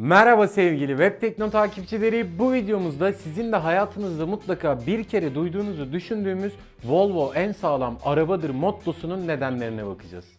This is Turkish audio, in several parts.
Merhaba sevgili Web Tekno takipçileri. Bu videomuzda sizin de hayatınızda mutlaka bir kere duyduğunuzu düşündüğümüz Volvo en sağlam arabadır mottosunun nedenlerine bakacağız.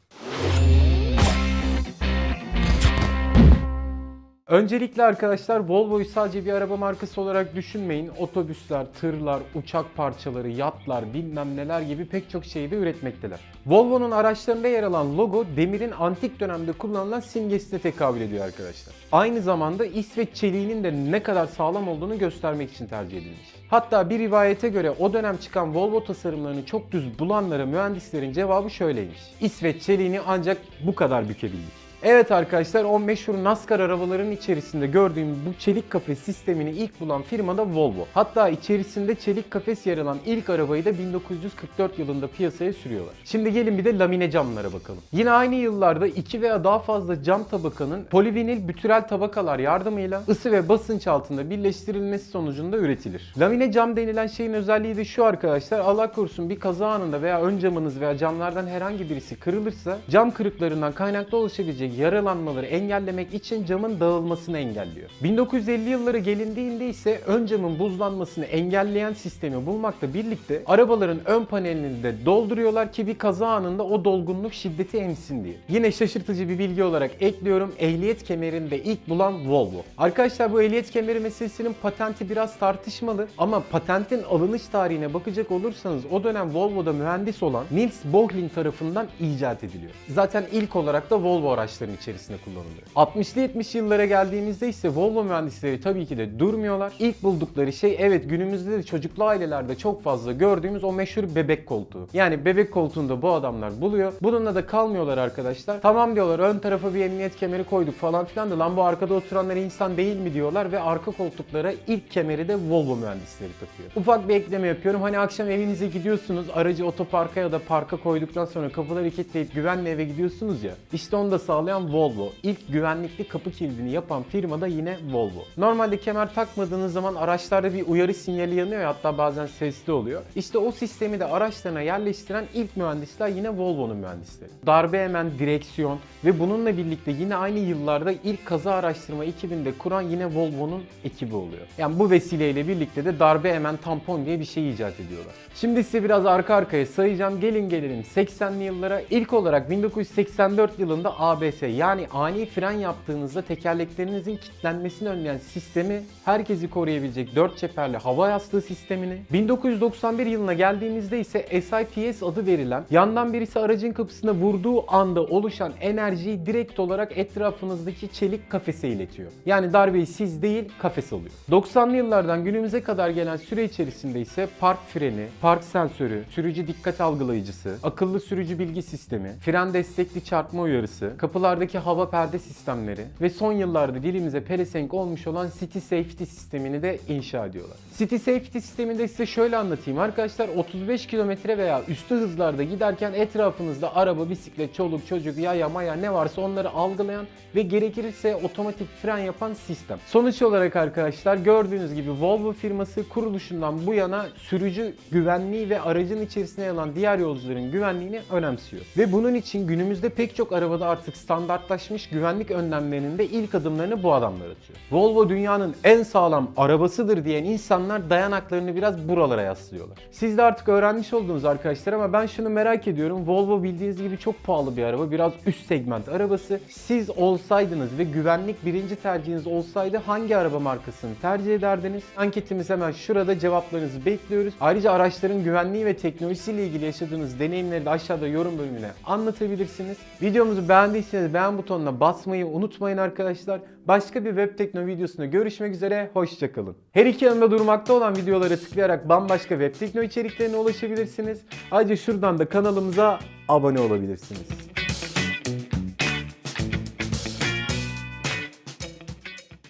Öncelikle arkadaşlar Volvo'yu sadece bir araba markası olarak düşünmeyin. Otobüsler, tırlar, uçak parçaları, yatlar, bilmem neler gibi pek çok şeyi de üretmekteler. Volvo'nun araçlarında yer alan logo demirin antik dönemde kullanılan simgesine tekabül ediyor arkadaşlar. Aynı zamanda İsveç çeliğinin de ne kadar sağlam olduğunu göstermek için tercih edilmiş. Hatta bir rivayete göre o dönem çıkan Volvo tasarımlarını çok düz bulanlara mühendislerin cevabı şöyleymiş. İsveç çeliğini ancak bu kadar bükebildik. Evet arkadaşlar o meşhur NASCAR arabaların içerisinde gördüğüm bu çelik kafes sistemini ilk bulan firma da Volvo. Hatta içerisinde çelik kafes yer alan ilk arabayı da 1944 yılında piyasaya sürüyorlar. Şimdi gelin bir de lamine camlara bakalım. Yine aynı yıllarda iki veya daha fazla cam tabakanın polivinil bütürel tabakalar yardımıyla ısı ve basınç altında birleştirilmesi sonucunda üretilir. Lamine cam denilen şeyin özelliği de şu arkadaşlar Allah korusun bir kaza anında veya ön camınız veya camlardan herhangi birisi kırılırsa cam kırıklarından kaynaklı oluşabilecek yaralanmaları engellemek için camın dağılmasını engelliyor. 1950 yılları gelindiğinde ise ön camın buzlanmasını engelleyen sistemi bulmakla birlikte arabaların ön panelini de dolduruyorlar ki bir kaza anında o dolgunluk şiddeti emsin diye. Yine şaşırtıcı bir bilgi olarak ekliyorum ehliyet kemerini de ilk bulan Volvo. Arkadaşlar bu ehliyet kemeri meselesinin patenti biraz tartışmalı ama patentin alınış tarihine bakacak olursanız o dönem Volvo'da mühendis olan Nils Bohlin tarafından icat ediliyor. Zaten ilk olarak da Volvo araçlarının içerisinde kullanılıyor. 60'lı 70 yıllara geldiğimizde ise Volvo mühendisleri tabii ki de durmuyorlar. İlk buldukları şey evet günümüzde de çocuklu ailelerde çok fazla gördüğümüz o meşhur bebek koltuğu. Yani bebek koltuğunda bu adamlar buluyor. Bununla da kalmıyorlar arkadaşlar. Tamam diyorlar ön tarafa bir emniyet kemeri koyduk falan filan da lan bu arkada oturanlar insan değil mi diyorlar ve arka koltuklara ilk kemeri de Volvo mühendisleri takıyor. Ufak bir ekleme yapıyorum. Hani akşam evinize gidiyorsunuz aracı otoparka ya da parka koyduktan sonra kapıları kilitleyip güvenle eve gidiyorsunuz ya. İşte onu da sağlayan Volvo. İlk güvenlikli kapı kilidini yapan firma da yine Volvo. Normalde kemer takmadığınız zaman araçlarda bir uyarı sinyali yanıyor ya hatta bazen sesli oluyor. İşte o sistemi de araçlarına yerleştiren ilk mühendisler yine Volvo'nun mühendisleri. Darbe hemen direksiyon ve bununla birlikte yine aynı yıllarda ilk kaza araştırma ekibinde kuran yine Volvo'nun ekibi oluyor. Yani bu vesileyle birlikte de darbe hemen tampon diye bir şey icat ediyorlar. Şimdi size biraz arka arkaya sayacağım. Gelin gelelim 80'li yıllara. İlk olarak 1984 yılında ABS yani ani fren yaptığınızda tekerleklerinizin kilitlenmesini önleyen sistemi herkesi koruyabilecek 4 çeperli hava yastığı sistemini 1991 yılına geldiğimizde ise SIPS adı verilen yandan birisi aracın kapısına vurduğu anda oluşan enerjiyi direkt olarak etrafınızdaki çelik kafese iletiyor. Yani darbeyi siz değil kafes alıyor. 90'lı yıllardan günümüze kadar gelen süre içerisinde ise park freni, park sensörü, sürücü dikkat algılayıcısı, akıllı sürücü bilgi sistemi, fren destekli çarpma uyarısı, kapılardaki hava perde sistemleri ve son yıllarda dilimize pelesenk olmuş olan City Safety sistemini de inşa ediyorlar. City Safety sistemini de size şöyle anlatayım arkadaşlar 35 kilometre veya üstü hızlarda giderken etrafınızda araba, bisiklet, çoluk, çocuk, yaya, maya ne varsa onları algılayan ve gerekirse otomatik fren yapan sistem. Sonuç olarak arkadaşlar gördüğünüz gibi Volvo firması kuruluşundan bu yana sürücü güvenliği ve aracın içerisine alan diğer yolcuların güvenliğini önemsiyor. Ve bunun için günümüzde pek çok arabada artık standartlaşmış güvenlik önlemlerinin de ilk adımlarını bu adamlar atıyor. Volvo dünyanın en sağlam arabasıdır diyen insanlar dayanaklarını biraz buralara yaslıyorlar. Siz de artık öğrenmiş oldunuz arkadaşlar ama ben şunu merak ediyorum. Volvo bildiğiniz gibi çok pahalı bir araba. Biraz üst segment arabası. Siz olsaydınız ve güvenlik birinci tercihiniz olsaydı hangi araba markasını tercih ederdiniz? Anketimiz hemen şurada cevaplarınızı bekliyoruz. Ayrıca araçların güvenliği ve teknolojisiyle ilgili yaşadığınız deneyimleri de aşağıda yorum bölümüne anlatabilirsiniz. Videomuzu beğendiyseniz beğen butonuna basmayı unutmayın arkadaşlar. Başka bir web tekno videosunda görüşmek üzere. Hoşçakalın. Her iki yanında durmakta olan videolara tıklayarak bambaşka web tekno içeriklerine ulaşabilirsiniz. Ayrıca şuradan da kanalımıza abone olabilirsiniz.